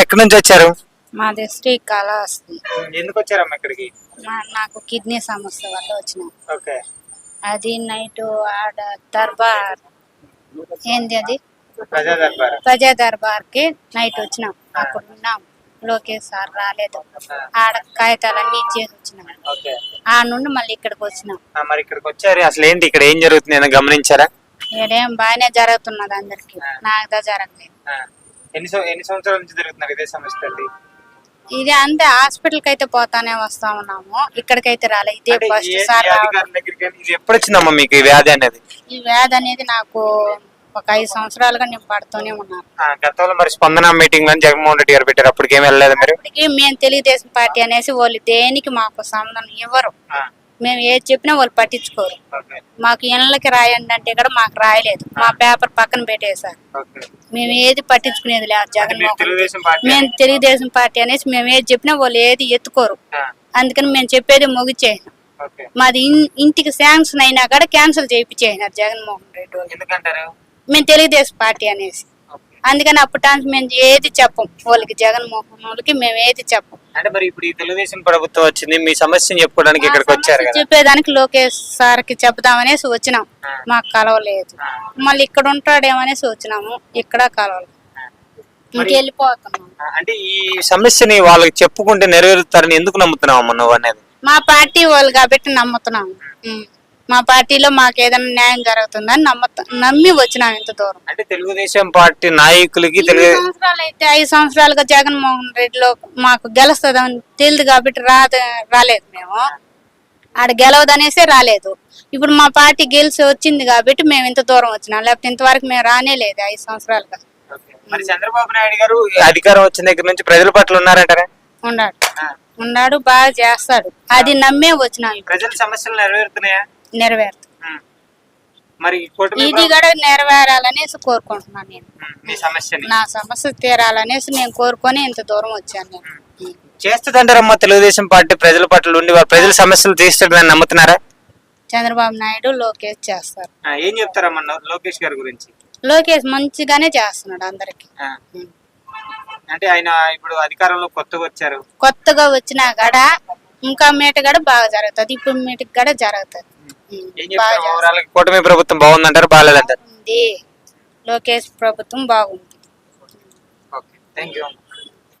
ఎక్కడి నుంచి వచ్చారు? మాది శ్రీకాళహస్తి ఎందుకు వచ్చారమ్మా ఇక్కడికి? మా- నాకు కిడ్నీ సమస్య వల్ల వచ్చినాం. ఓకే. అది నైట్ ఆడ దర్బార్. ఏంది అది? ప్రజా దర్బార్. ప్రజా దర్బార్కి నైట్ వచ్చినాం. అక్కడ ఉన్నాం. లోకేష్ సార్ రాలేదు. ఆడ కాగితాలన్నీ ఇచ్చేసి వచ్చినాం. ఓకే. ఆ నుండి మళ్ళీ ఇక్కడికి వచ్చినాం. ఆ, మరి ఇక్కడికి వచ్చారు. అసలు ఏంటి ఇక్కడ ఏం జరుగుతుంది? ఏమైనా గమనించారా? ఈడేం బాగానే జరుగుతున్నది అందరికి. నాకుదా జరగలేదు. ఆ. ఎన్ని ఎన్ని సంవత్సరాల నుంచి జరుగుతున్నారు ఇదే సమస్య అండి ఇది అంతే హాస్పిటల్కి అయితే పోతానే వస్తా ఉన్నాము. ఇక్కడికైతే రాలే. ఇదే అంటే ఫస్ట్ సార్ ఇది ఎప్పుడు వచ్చిందమ్మా మీకు ఈ వ్యాధి అనేది? ఈ వ్యాధి అనేది నాకు ఒక ఐదు సంవత్సరాలుగా నేను పడుతూనే ఉన్నాను. గతంలో మరి స్పందన మీటింగ్లో జగన్మోహన్ రెడ్డి గారు పెట్టారు. అప్పటికి వెళ్ళలేదు మీరు? మేము తెలుగుదేశం పార్టీ అనేసి వాళ్ళు దేనికి మాకు సంబంధం ఇవ్వరు. మేము ఏది చెప్పినా వాళ్ళు పట్టించుకోరు. మాకు ఇళ్ళకి రాయండి అంటే కూడా మాకు రాయలేదు. మా పేపర్ పక్కన పెట్టేశారు. మేము ఏది పట్టించుకునేది లేదు జగన్మోహన్ మేము తెలుగుదేశం పార్టీ అనేసి మేము ఏది చెప్పినా వాళ్ళు ఏది ఎత్తుకోరు. అందుకని మేము చెప్పేది ముగిచేసినాం. మాది ఇంటికి శాంక్షన్ అయినా కూడా క్యాన్సిల్ చేయించేసినారు జగన్మోహన్ రెడ్డి వాళ్ళు. మేము తెలుగుదేశం పార్టీ అనేసి. అందుకని అప్పటానికి మేము ఏది చెప్పం వాళ్ళకి జగన్మోహన్ వాళ్ళకి మేము ఏది చెప్పం. అంటే మరి ఇప్పుడు ఈ తెలుగుదేశం ప్రభుత్వం వచ్చింది మీ సమస్యను చెప్పుకోవడానికి ఇక్కడికి వచ్చారు కదా? చెప్పేదానికి లోకేష్ సార్కి చెప్దామనేసి వచ్చినాం. మాకు కలవలేదు. మళ్ళీ ఇక్కడ ఉంటాడేమనేసి వచ్చినాము. ఇక్కడ కలవలేదు. ఇంకెళ్ళిపోతున్నాం అంటే ఈ సమస్యని వాళ్ళకి చెప్పుకుంటే నెరవేరుతారని ఎందుకు నమ్ముతున్నావు అమ్మ నువ్వు అనేది? మా పార్టీ వాళ్ళు కాబట్టి నమ్ముతున్నాము. మా పార్టీలో మాకు ఏదైనా న్యాయం జరుగుతుందని నమ్ముతా నమ్మి వచ్చినాం ఇంత దూరం. అంటే తెలుగుదేశం పార్టీ నాయకులకి సంవత్సరాలు అయితే ఐదు సంవత్సరాలుగా జగన్మోహన్ రెడ్డిలో మాకు గెలుస్తుందని తెలియదు కాబట్టి రాద రాలేదు మేము. ఆడ గెలవదనేసే రాలేదు. ఇప్పుడు మా పార్టీ గెలిచి వచ్చింది కాబట్టి మేము ఇంత దూరం వచ్చినాం. లేకపోతే ఇంతవరకు మేము రానే లేదు ఐదు సంవత్సరాలుగా. మరి చంద్రబాబు నాయుడు గారు అధికారం వచ్చిన దగ్గర నుంచి ప్రజల పట్ల ఉన్నారంటారా? ఉన్నాడు. ఉన్నాడు బాగా చేస్తాడు. అది నమ్మే వచ్చినాం. ప్రజల సమస్యలు నెరవేరుతున్నాయా? నెరవేరుతుంది. మరి ఇది కూడా నెరవేరాలనేసి కోరుకుంటున్నాను నేను. నా సమస్య తీరాలనేసి నేను కోరుకొని ఇంత దూరం వచ్చాను నేను. చేస్తుందంటారమ్మా తెలుగుదేశం పార్టీ ప్రజల పట్ల ఉండి ప్రజల సమస్యలు తీస్తాడని నమ్ముతున్నారా? చంద్రబాబు నాయుడు లోకేష్ చేస్తారు. ఏం చెప్తారమ్మా లోకేష్ గారి గురించి? లోకేష్ మంచిగానే చేస్తున్నాడు అందరికి. అంటే ఆయన ఇప్పుడు అధికారంలో కొత్తగా వచ్చారు. కొత్తగా వచ్చినా గడ ఇంకా మీట కూడా బాగా జరుగుతుంది. ఇప్పుడు మీటికి కూడా జరుగుతుంది. ఏం చెప్తారు ఓవరాల్ కూటమి ప్రభుత్వం బాగుందంటారు బాగాలేదంటారు? లోకేష్ ప్రభుత్వం బాగుంది. Okay thank you